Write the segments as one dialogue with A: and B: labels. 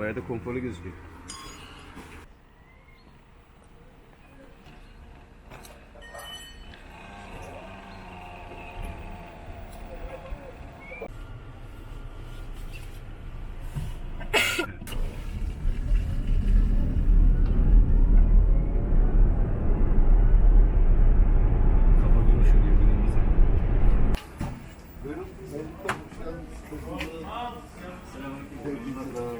A: Bayağı da konforlu gözüküyor. Kafa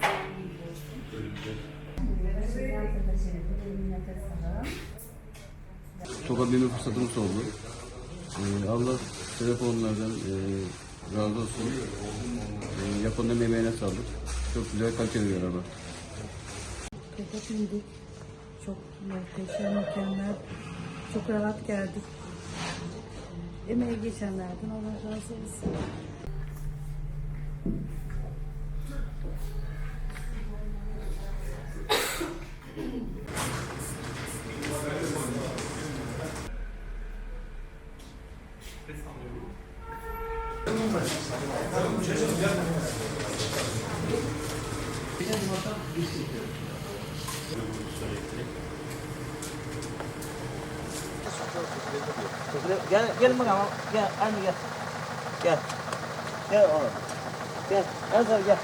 A: Toka binme fırsatımız oldu. Ee, Allah sebep olanlardan e, razı olsun. E, yapanların emeğine sağlık. Çok güzel kaliteli bir araba.
B: Kafa bindik. Çok muhteşem, mükemmel. Çok rahat geldik. Emeği geçenlerden Allah razı olsun.
C: Gel, gel bakalım. Gel, anne gel. Gel. Gel oğlum. Gel. Hazır gel.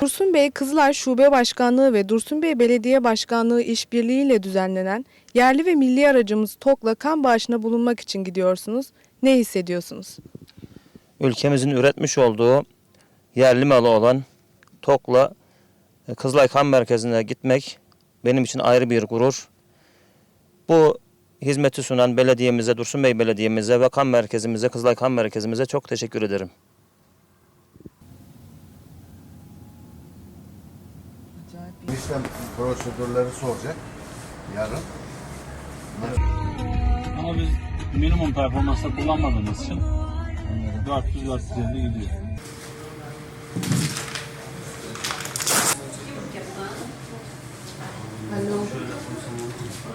D: Dursun Bey Kızılay Şube Başkanlığı ve Dursun Bey Belediye Başkanlığı işbirliğiyle düzenlenen yerli ve milli aracımız TOK'la kan bağışına bulunmak için gidiyorsunuz. Ne hissediyorsunuz?
C: Ülkemizin üretmiş olduğu yerli malı olan TOK'la e, Kızılay Kan Merkezi'ne gitmek benim için ayrı bir gurur. Bu hizmeti sunan belediyemize, Dursun Bey Belediye'mize ve kan merkezimize, Kızılay Kan Merkezimize çok teşekkür ederim.
E: İşlem prosedürleri soracak yarın.
F: Ama biz minimum performansla kullanmadığımız için 400 450 gidiyor.